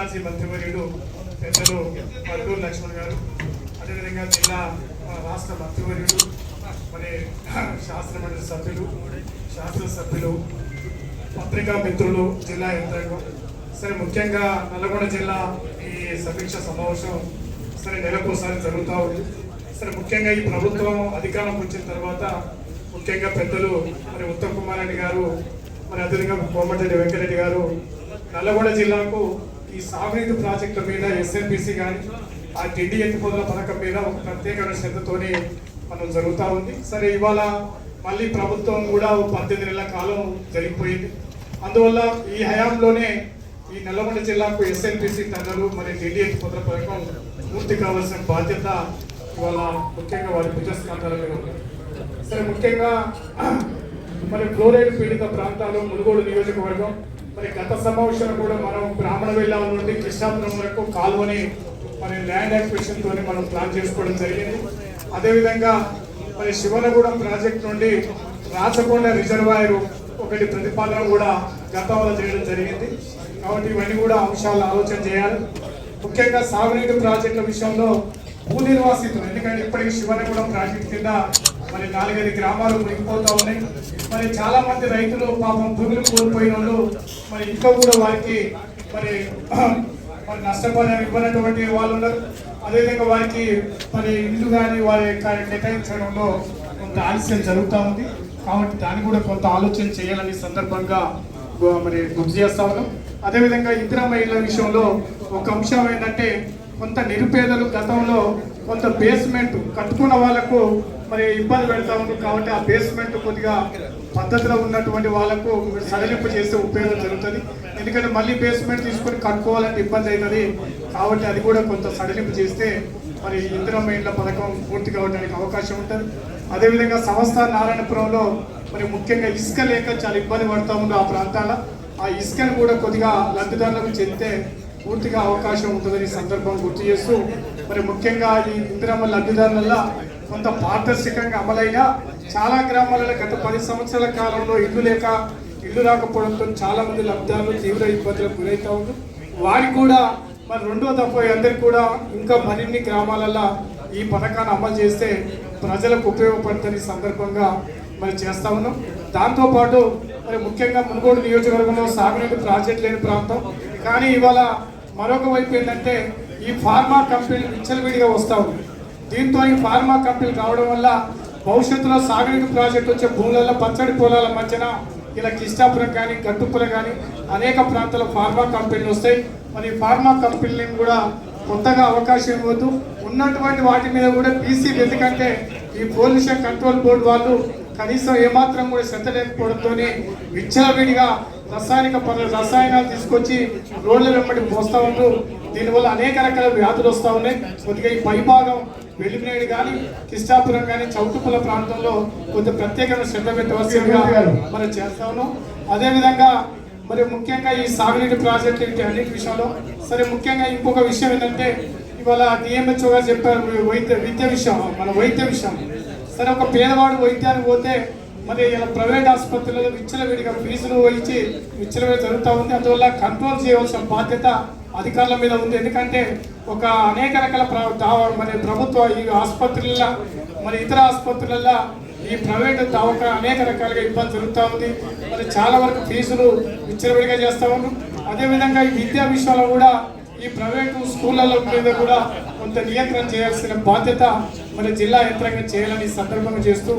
Incharge మంత్రివర్యుడు పెద్దలు పల్లూరు లక్ష్మణ్ గారు అదేవిధంగా జిల్లా రాష్ట్ర మంత్రివర్యుడు మరి శాస్త్రమండలి సభ్యులు శాస్త్ర సభ్యులు పత్రికా మిత్రులు జిల్లా యంత్రాంగం. సరే ముఖ్యంగా నల్గొండ జిల్లా ఈ సమీక్ష సమావేశం సరే నెలకోసారి జరుగుతూ ఉంది. సరే ముఖ్యంగా ఈ ప్రభుత్వం అధికారం వచ్చిన తర్వాత ముఖ్యంగా పెద్దలు మరి ఉత్తమ్ కుమార్ రెడ్డి గారు మరి అదేవిధంగా కోమటిరెడ్డి వెంకరెడ్డి గారు నల్లగొండ జిల్లాకు ఈ సాగునీటి ప్రాజెక్టుల మీద ఎస్ఎన్పిసి కానీ ఆ టిడ్డి ఎత్తిపోతల పథకం మీద ఒక ప్రత్యేకమైన శ్రద్ధతోనే మనం జరుగుతూ ఉంది. సరే ఇవాళ మళ్ళీ ప్రభుత్వం కూడా పద్దెనిమిది నెలల కాలం జరిగిపోయింది. అందువల్ల ఈ హయాంలోనే ఈ నల్లగొండ జిల్లాకు ఎస్ఎన్పిసి టన్నులు మరి ఢిల్లీ ఎత్తిపోతల పథకం పూర్తి కావాల్సిన బాధ్యత ఇవాళ ముఖ్యంగా వారి భుజస్కంధాల మీద ఉంది. సరే ముఖ్యంగా మరి ఫ్లోరైడ్ పీడిత ప్రాంతాలు మునుగోడు నియోజకవర్గం మరి గత సమావేశంలో కూడా మనం బ్రాహ్మణ వెళ్ళాల నుండి కృష్ణాపురం వరకు కాల్వని మరి ల్యాండ్ యాక్విజిషన్ తోని మనం ప్లాన్ చేసుకోవడం జరిగింది. అదేవిధంగా మరి శివనగూడెం ప్రాజెక్ట్ నుండి రాచకొండ రిజర్వాయర్ ఒకటి ప్రతిపాదన కూడా గతంలో చేయడం జరిగింది. కాబట్టి ఇవన్నీ కూడా అంశాలు ఆలోచన చేయాలి. ముఖ్యంగా సాగునీటి ప్రాజెక్టుల విషయంలో భూ నిర్వాసితులు ఎందుకంటే ఇప్పటికీ శివనగూడెం ప్రాజెక్ట్ కింద మరి నాలుగైదు గ్రామాలు మునిగిపోతా ఉన్నాయి. మరి చాలా మంది రైతులు పాపం భూములు కోల్పోయిన వాళ్ళు మరి ఇంకా కూడా వారికి మరి మరి నష్టపరిహారం ఇవ్వనటువంటి వాళ్ళు ఉన్నారు. అదేవిధంగా వారికి మరి ఇల్లు కానీ వారి కేటాయించడంలో కొంత ఆలస్యం జరుగుతూ ఉంది. కాబట్టి దాన్ని కూడా కొంత ఆలోచన చేయాలని సందర్భంగా మరి గుర్తు చేస్తా ఉన్నాం. అదేవిధంగా ఇందిరా మహిళల విషయంలో ఒక అంశం ఏంటంటే కొంత నిరుపేదలు గతంలో కొంత బేస్మెంట్ కట్టుకున్న వాళ్ళకు మరి ఇబ్బంది పెడతా ఉంది కాబట్టి ఆ బేస్మెంట్ కొద్దిగా పద్ధతిలో ఉన్నటువంటి వాళ్ళకు సడలింపు చేస్తే ఉపయోగం జరుగుతుంది. ఎందుకంటే మళ్ళీ బేస్మెంట్ తీసుకొని కట్టుకోవాలంటే ఇబ్బంది అవుతుంది. కాబట్టి అది కూడా కొంత సడలింపు చేస్తే మరి ఇందిరమ్మ ఇండ్ల పథకం పూర్తి కావడానికి అవకాశం ఉంటుంది. అదేవిధంగా సంస్థ నారాయణపురంలో మరి ముఖ్యంగా ఇసుక లేక చాలా ఇబ్బంది పడతా ఉంది ఆ ప్రాంతాల. ఆ ఇసుకను కూడా కొద్దిగా లబ్ధిదారులకు చెందితే పూర్తిగా అవకాశం ఉంటుందని సందర్భం గుర్తు చేస్తూ మరి ముఖ్యంగా ఈ ఇందిరమ్మ లబ్ధిదారులలో కొంత పారదర్శకంగా అమలైన చాలా గ్రామాలలో గత పది సంవత్సరాల కాలంలో ఇల్లు లేక ఇల్లు రాకపోవడంతో చాలా మంది లబ్ధిదారులు తీవ్ర ఇబ్బందులకు గురవుతా ఉన్నారు. వారికి కూడా మరి రెండో దఫా అందరికి కూడా ఇంకా మరిన్ని గ్రామాలలో ఈ పథకాన్ని అమలు చేస్తే ప్రజలకు ఉపయోగపడుతుంది సందర్భంగా మరి చేస్తా ఉన్నాం. దాంతోపాటు మరి ముఖ్యంగా మునుగోడు నియోజకవర్గంలో సాగునీటి ప్రాజెక్ట్ లేని ప్రాంతం. కానీ ఇవాళ మరొక వైపు ఏంటంటే ఈ ఫార్మా కంపెనీలు విచ్చలవిడిగా వస్తూ ఉంది దీంతో ఈ ఫార్మా కంపెనీలు రావడం వల్ల భవిష్యత్తులో సాగునీటి ప్రాజెక్టు వచ్చే భూములలో పచ్చడి పొలాల మధ్యన ఇలా కిష్టాపురం కానీ గట్టుపుల కానీ అనేక ప్రాంతాల ఫార్మా కంపెనీలు వస్తాయి. మరి ఫార్మా కంపెనీలను కూడా కొత్తగా అవకాశం ఇవ్వద్దు. ఉన్నటువంటి వాటి మీద కూడా పీసీ ఎందుకంటే ఈ పొల్యూషన్ కంట్రోల్ బోర్డు వాళ్ళు కనీసం ఏమాత్రం కూడా శ్రద్ధ లేకపోవడంతో విచ్చలవిడిగా రసాయనిక పనులు రసాయనాలు తీసుకొచ్చి రోడ్ల వెంబడి పోస్తూ ఉన్నారు. దీనివల్ల అనేక రకాల వ్యాధులు వస్తూ ఉన్నాయి. కొద్దిగా ఈ పైభాగం వెలిమినేడు కానీ కిష్టాపురం కానీ చౌటుపుల ప్రాంతంలో కొంత ప్రత్యేకమైన శ్రద్ధ పెట్టవలసిందిగా మనం చేస్తా ఉన్నాం. అదేవిధంగా మరి ముఖ్యంగా ఈ సాగునీటి ప్రాజెక్టు ఇంటి అన్నిటి విషయంలో? సరే ముఖ్యంగా ఇంకొక విషయం ఏంటంటే ఇవాళ డిఎంహెచ్ఓ గారు చెప్పారు వైద్య విద్య విషయం మన వైద్య విషయం. సరే ఒక పేదవాడు వైద్యానికి పోతే మరి ఇలా ప్రైవేట్ ఆసుపత్రులలో విచ్చలవిడిగా ఫీజులు వహించి విచ్చలవిడి జరుగుతూ ఉంది. అందువల్ల కంట్రోల్ చేయవలసిన బాధ్యత అధికారుల మీద ఉంది. ఎందుకంటే ఒక అనేక రకాల మరి ప్రభుత్వ ఈ ఆసుపత్రుల మరి ఇతర ఆసుపత్రులలో ఈ ప్రైవేట్ దవాఖా అనేక రకాలుగా ఇబ్బంది జరుగుతూ ఉంది. మరి చాలా వరకు ఫీజులు విచ్చలవిడిగా చేస్తూ ఉన్నారు. అదేవిధంగా ఈ విద్యా విషయంలో కూడా ఈ ప్రైవేటు స్కూళ్ళ మీద కూడా కొంత నియంత్రణ చేయాల్సిన బాధ్యత మరి జిల్లా యంత్రంగా చేయాలని సందర్భంగా చేస్తూ